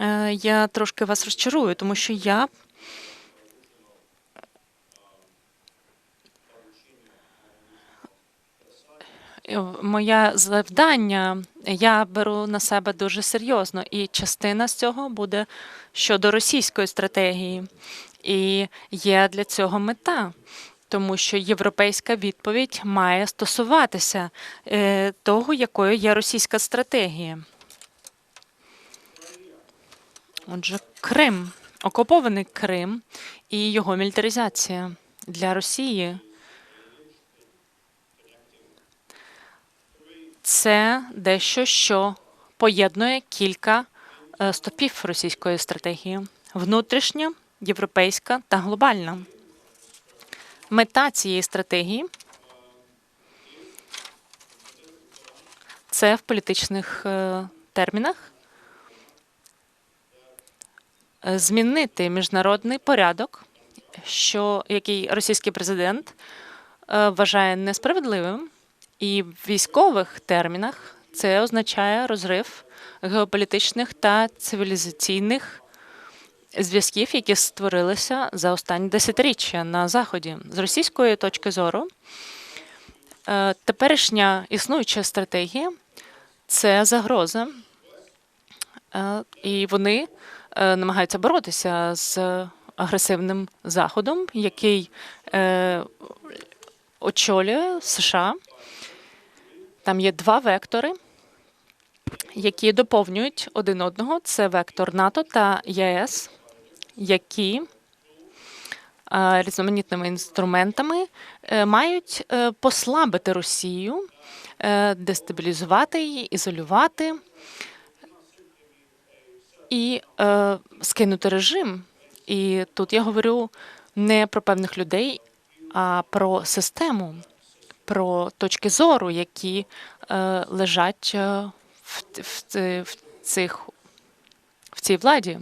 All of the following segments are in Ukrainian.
Е, Я трошки вас розчарую, тому що я Е, моє завдання я беру на себе дуже серйозно, і частина з цього буде щодо російської стратегії. І є для цього мета, тому що європейська відповідь має стосуватися е, того, якою є російська стратегія. Отже, Крим, окупований Крим і його мілітаризація для Росії. Це дещо, що поєднує кілька е, стопів російської стратегії: внутрішня, європейська та глобальна. Мета цієї стратегії це в політичних е, термінах змінити міжнародний порядок, що який російський президент е, вважає несправедливим. І в військових термінах це означає розрив геополітичних та цивілізаційних зв'язків, які створилися за останні десятиріччя на заході. З російської точки зору, е, теперішня існуюча стратегія це загроза, е, і вони е, намагаються боротися з агресивним заходом, який очолює США. Там є два вектори, які доповнюють один одного. Це вектор НАТО та ЄС, які е, різноманітними інструментами е, мають е, послабити Росію, дестабілізувати її, ізолювати і скинути режим. І тут я говорю не про певних людей, а про систему про точки зору, які е, лежать е, в, в, в, цих, в цій владі.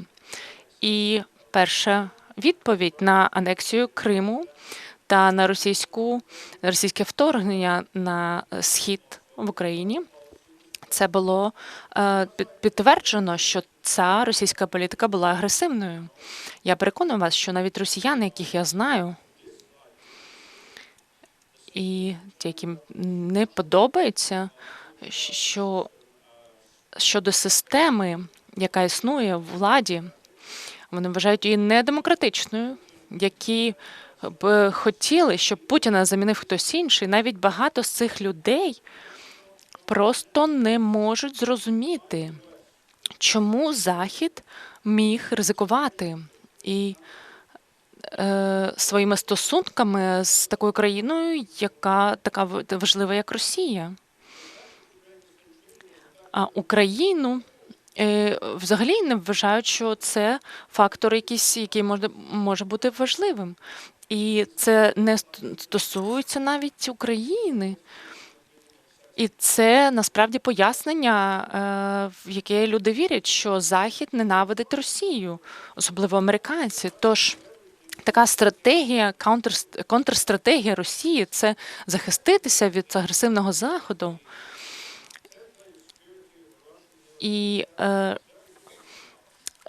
І перша відповідь на анексію Криму та на російську російське вторгнення на схід в Україні. Це було е, підтверджено, що ця російська політика була агресивною. Я переконую вас, що навіть росіяни, яких я знаю, і яким не подобається, що щодо системи, яка існує в владі, вони вважають її недемократичною, які б хотіли, щоб Путіна замінив хтось інший. Навіть багато з цих людей просто не можуть зрозуміти, чому Захід міг ризикувати. І Е, своїми стосунками з такою країною, яка така важлива, як Росія. А Україну е, взагалі не вважають, що це фактор, якийсь, який може, може бути важливим. І це не стосується навіть України. І це насправді пояснення, е, в яке люди вірять, що Захід ненавидить Росію, особливо американці. Тож Така стратегія, контрстратегія Росії це захиститися від агресивного заходу. І е,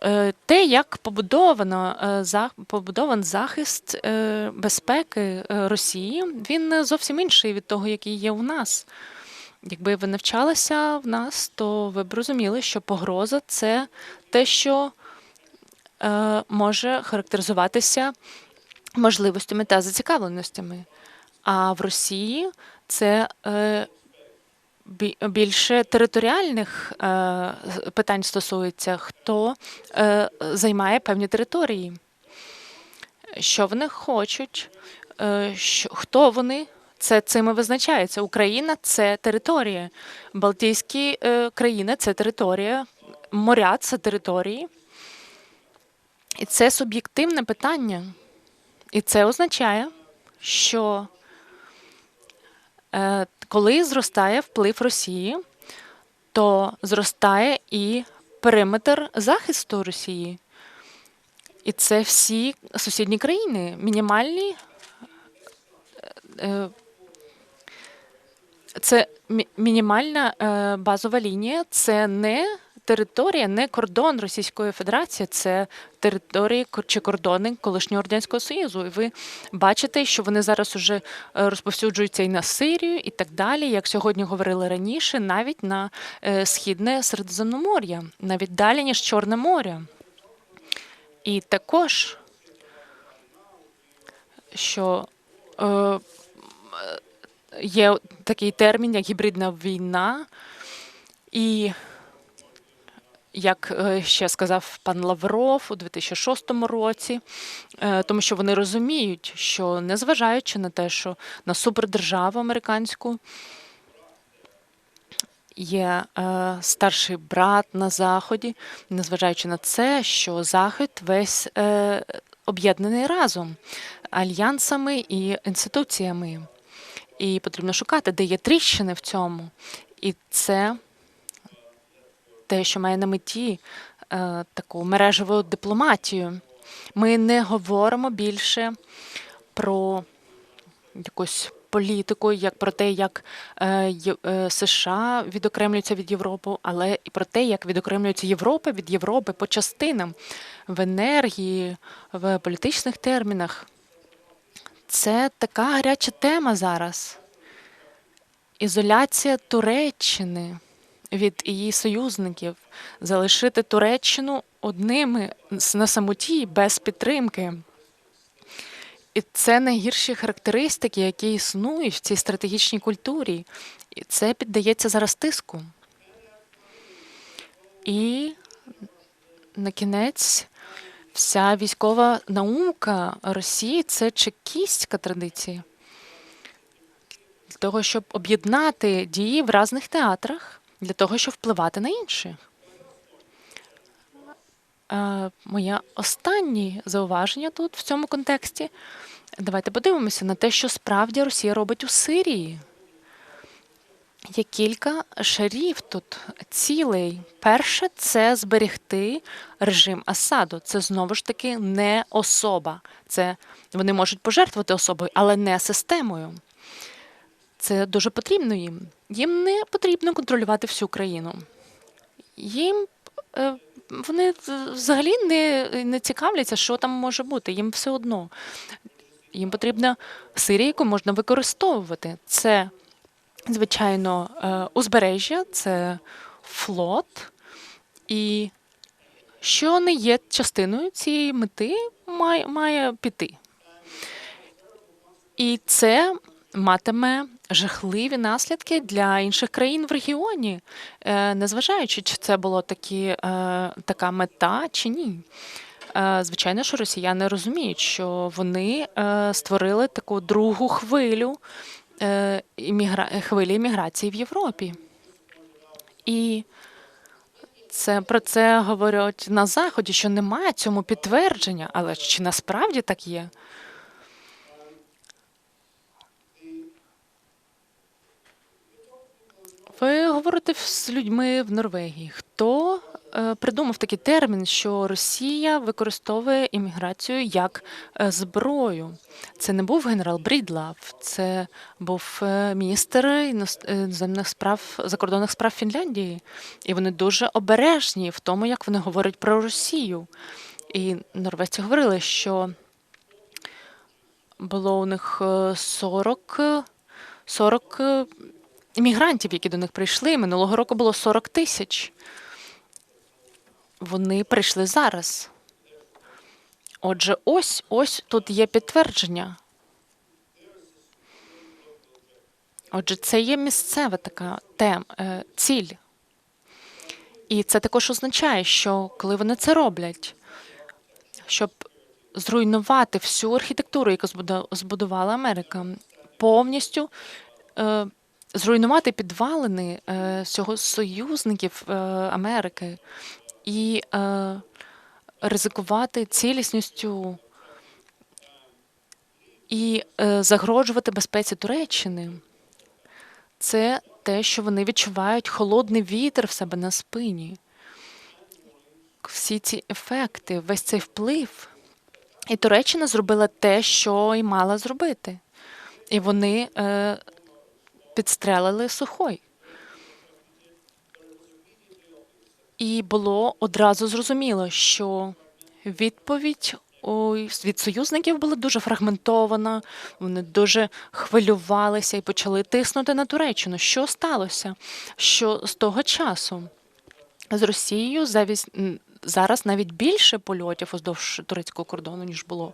е, те, як побудовано е, за, побудований захист безпеки Росії, він зовсім інший від того, який є у нас. Якби ви навчалися в нас, то ви б розуміли, що погроза це те, що Е, може характеризуватися можливостями та зацікавленостями. А в Росії це е, більше територіальних е, питань стосується, хто займає певні території, що вони хочуть, що хто вони. Це цим і визначається. Україна це територія, Балтійські країни це територія, моря це території. І це суб'єктивне питання. І це означає, що е, коли зростає вплив Росії, то зростає і периметр захисту Росії. І це всі сусідні країни, мінімальні. Це мінімальна е, базова лінія, це не територія не кордон Російської Федерації, це території чи кордони колишнього радянського союзу. І ви бачите, що вони зараз уже е, розповсюджуються і на Сирію, і так далі. Як сьогодні говорили раніше, навіть на е, східне Середземномор'я, навіть далі ніж Чорне море. І також, що є такий термін, як гібридна війна, і як е, ще сказав пан Лавров у 2006 році, е, тому що вони розуміють, що незважаючи на те, що на супердержаву американську є е, старший брат на заході, незважаючи на це, що захід весь об'єднаний разом альянсами і інституціями. І потрібно шукати, де є тріщини в цьому. І це те, що має на меті е, таку мережеву дипломатію. Ми не говоримо більше про якусь політику, як про те, як е, е, США відокремлюються від Європи, але і про те, як відокремлюється Європа від Європи по частинам в енергії, в політичних термінах. Це така гаряча тема зараз. Ізоляція Туреччини від її союзників, залишити Туреччину одними на самоті без підтримки. І це найгірші характеристики, які існують в цій стратегічній культурі. І це піддається зараз тиску. І на кінець вся військова наука Росії це чекістська традиція. Для того, щоб об'єднати дії в різних театрах, для того, щоб впливати на інших. Е, Моє останнє зауваження тут в цьому контексті. Давайте подивимося на те, що справді Росія робить у Сирії. Є кілька шарів тут цілей. Перше це зберегти режим Асаду. Це знову ж таки не особа. Це вони можуть пожертвувати особою, але не системою. Це дуже потрібно їм. Їм не потрібно контролювати всю країну. Їм е, вони взагалі не, не цікавляться, що там може бути. Їм все одно. Їм потрібна Сирія, яку можна використовувати. Це, звичайно, е, узбережжя, це флот. І що не є частиною цієї мети, має, має піти. І це матиме жахливі наслідки для інших країн в регіоні, е, незважаючи, чи це було такі, е, така мета чи ні. Звичайно, що росіяни розуміють, що вони створили таку другу хвилю. Хвилі імміграції в Європі. І це про це говорять на Заході, що немає цьому підтвердження, але чи насправді так є? Ви говорите з людьми в Норвегії. Хто е, придумав такий термін, що Росія використовує імміграцію як е, зброю? Це не був генерал Брідлав, це був е, міністр е, іноземних справ закордонних справ Фінляндії. І вони дуже обережні в тому, як вони говорять про Росію. І норвежці говорили, що було у них е, 40, е, 40 е, іммігрантів, які до них прийшли. Минулого року було 40 тисяч. Вони прийшли зараз. Отже, ось ось тут є підтвердження. Отже, це є місцева така тем, е, ціль. І це також означає, що коли вони це роблять, щоб зруйнувати всю архітектуру, яку збудувала Америка, повністю е, зруйнувати підвалини е, всього союзників е, Америки і е, ризикувати цілісністю і е, загрожувати безпеці Туреччини. Це те, що вони відчувають холодний вітер в себе на спині. Всі ці ефекти, весь цей вплив. І Туреччина зробила те, що й мала зробити. І вони е, підстрелили сухой. І було одразу зрозуміло, що відповідь від союзників була дуже фрагментована, вони дуже хвилювалися і почали тиснути на Туреччину. Що сталося? Що з того часу з Росією завість, зараз навіть більше польотів уздовж турецького кордону, ніж було.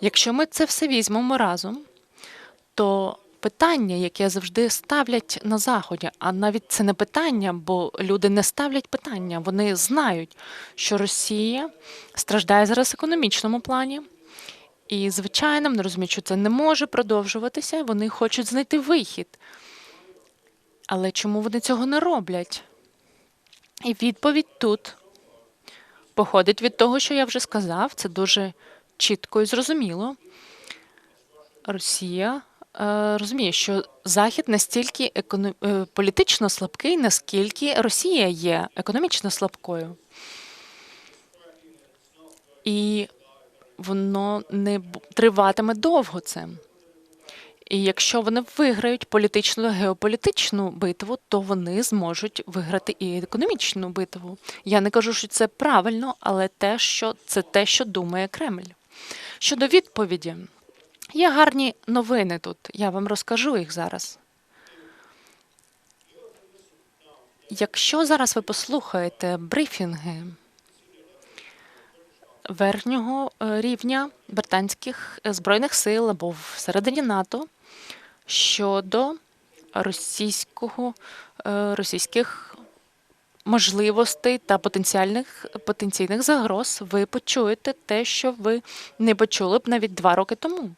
Якщо ми це все візьмемо разом, то питання, яке завжди ставлять на заході, а навіть це не питання, бо люди не ставлять питання. Вони знають, що Росія страждає зараз в економічному плані. І, звичайно, вони розуміють, що це не може продовжуватися, вони хочуть знайти вихід. Але чому вони цього не роблять? І відповідь тут походить від того, що я вже сказав. Це дуже чітко і зрозуміло. Росія розуміє, що Захід настільки економ... е, політично слабкий, наскільки Росія є економічно слабкою. І воно не триватиме довго це. І якщо вони виграють політичну геополітичну битву, то вони зможуть виграти і економічну битву. Я не кажу, що це правильно, але те, що це те, що думає Кремль. Щодо відповіді, є гарні новини тут. Я вам розкажу їх зараз. Якщо зараз ви послухаєте брифінги верхнього е, рівня британських збройних сил або всередині НАТО щодо російського е, російських можливостей та потенціальних потенційних загроз, ви почуєте те, що ви не почули б навіть два роки тому.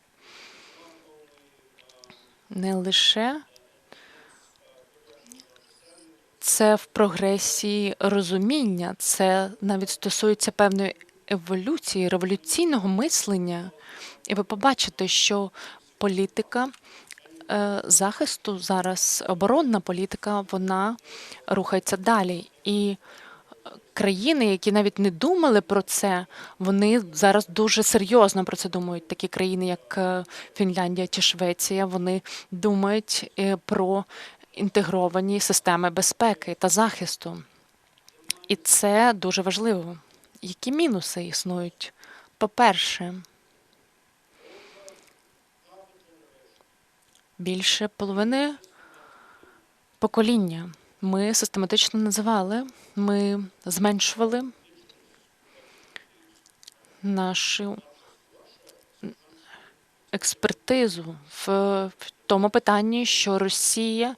Не лише це в прогресії розуміння, це навіть стосується певної еволюції, революційного мислення. І ви побачите, що політика е, захисту зараз, оборонна політика, вона рухається далі. І країни, які навіть не думали про це, вони зараз дуже серйозно про це думають. Такі країни, як е, Фінляндія чи Швеція, вони думають е, про інтегровані системи безпеки та захисту. І це дуже важливо. Які мінуси існують? По-перше, більше половини покоління ми систематично називали, ми зменшували нашу експертизу в, тому питанні, що Росія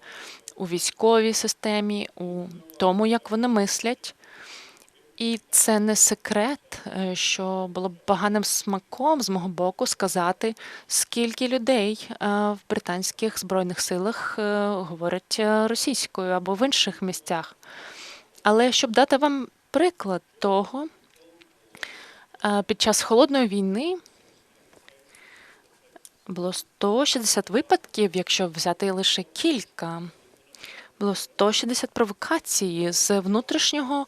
у військовій системі, у тому, як вони мислять. І це не секрет, е, що було б поганим смаком з мого боку сказати, скільки людей е, в британських збройних силах е, говорять російською або в інших місцях. Але щоб дати вам приклад того, під час холодної війни було 160 випадків, якщо взяти лише кілька. Було 160 провокацій з внутрішнього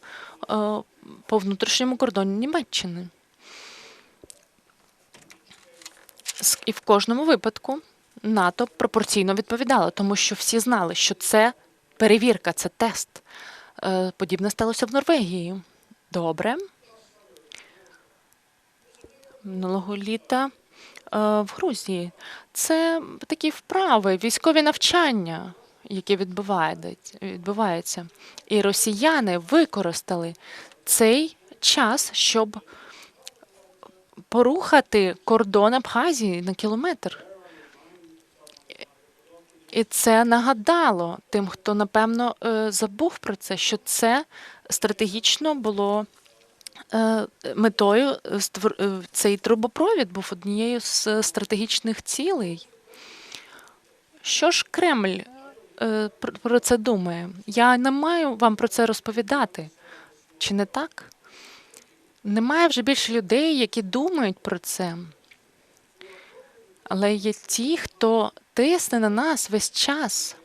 по внутрішньому кордону Німеччини. І в кожному випадку НАТО пропорційно відповідало, тому що всі знали, що це перевірка, це тест. Е, Подібне сталося в Норвегії. Добре. Минулого літа е, в Грузії. Це такі вправи, військові навчання, які відбуваються. І росіяни використали цей час, щоб порухати кордон Абхазії на кілометр. І це нагадало тим, хто напевно е, забув про це, що це стратегічно було е, метою е, цей трубопровід був однією з стратегічних цілей. Що ж Кремль про це думає? Я не маю вам про це розповідати. Чи не так? Немає вже більше людей, які думають про це. Але є ті, хто тисне на нас весь час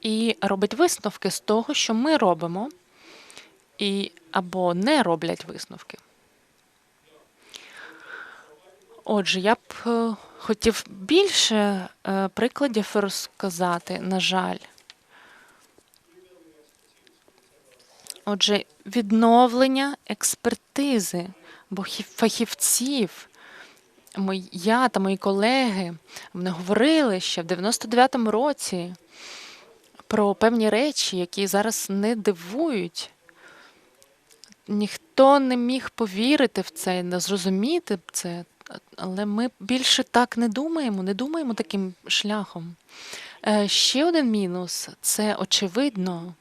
і робить висновки з того, що ми робимо, і або не роблять висновки. Отже, я б е, хотів більше е, прикладів розказати, на жаль. Отже, відновлення експертизи, бо фахівців, я та мої колеги, вони говорили ще в 99-му році про певні речі, які зараз не дивують. Ніхто не міг повірити в це, не зрозуміти це, але ми більше так не думаємо, не думаємо таким шляхом. Е, Ще один мінус це очевидно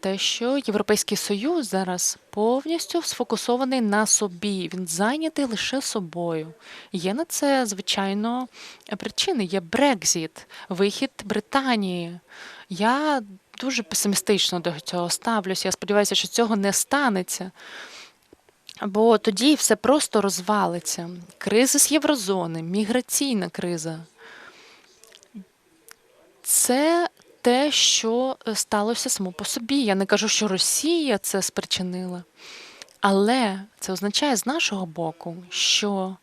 те, що Європейський Союз зараз повністю сфокусований на собі. Він зайнятий лише собою. Є на це, звичайно, причини. Є Брекзіт, вихід Британії. Я дуже песимістично до цього ставлюся. Я сподіваюся, що цього не станеться. Бо тоді все просто розвалиться. Кризис Єврозони, міграційна криза. Це те, що е, сталося само по собі. Я не кажу, що Росія це спричинила. Але це означає з нашого боку, що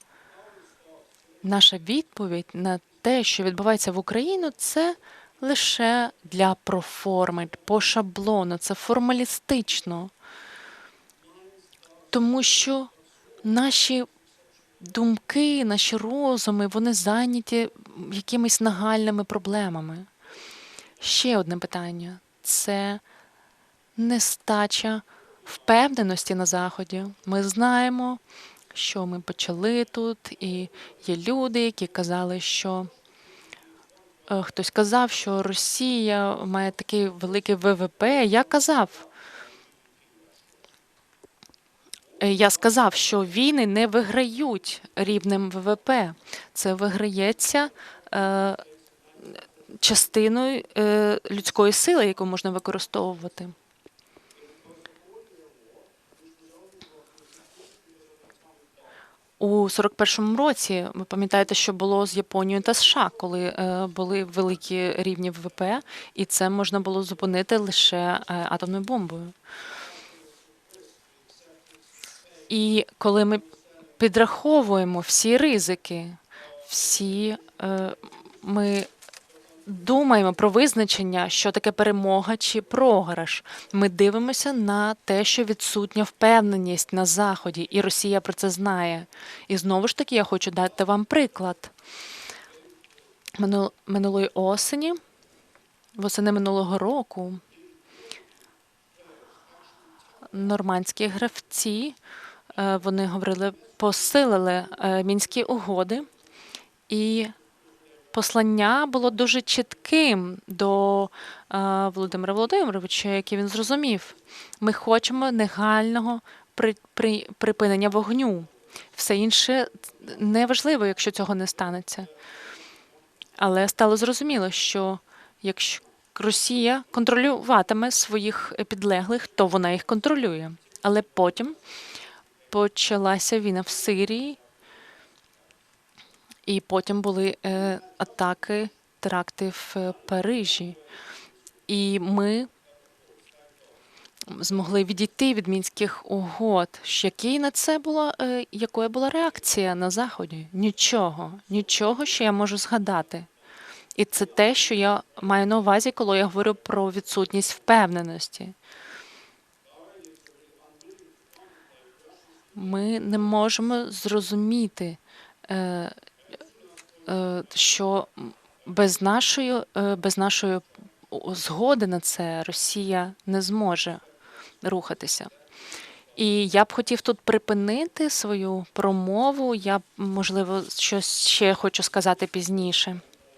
наша відповідь на те, що відбувається в Україні, це лише для проформи, по шаблону, це формалістично. Тому що наші думки, наші розуми, вони зайняті якимись нагальними проблемами. Ще одне питання це нестача впевненості на Заході. Ми знаємо, що ми почали тут, і є люди, які казали, що е, хтось казав, що Росія має такий великий ВВП. Я казав. Е, Я сказав, що війни не виграють рівнем ВВП. Це виграється е, частиною е, людської сили, яку можна використовувати. У 41-му році ви пам'ятаєте, що було з Японією та США, коли е, були великі рівні ВВП, і це можна було зупинити лише е, атомною бомбою. І коли ми підраховуємо всі ризики, всі ми думаємо про визначення, що таке перемога чи програш. Ми дивимося на те, що відсутня впевненість на Заході, і Росія про це знає. І знову ж таки я хочу дати вам приклад. Минулої осені, восени минулого року, нормандські гравці, е, вони говорили, посилили е, мінські угоди, і послання було дуже чітким до е, Володимира Володимировича, який він зрозумів. Ми хочемо негального при, при, припинення вогню. Все інше неважливо, якщо цього не станеться. Але стало зрозуміло, що якщо Росія контролюватиме своїх підлеглих, то вона їх контролює. Але потім почалася війна в Сирії, і потім були е, атаки, теракти в е, Парижі. І ми змогли відійти від мінських угод. Який на це була, е, якою була реакція на Заході? Нічого, нічого, що я можу згадати. І це те, що я маю на увазі, коли я говорю про відсутність впевненості. Ми не можемо зрозуміти, що без нашої, е, без нашої згоди на це Росія не зможе рухатися. І я б хотів тут припинити свою промову. Я, можливо, щось ще хочу сказати пізніше.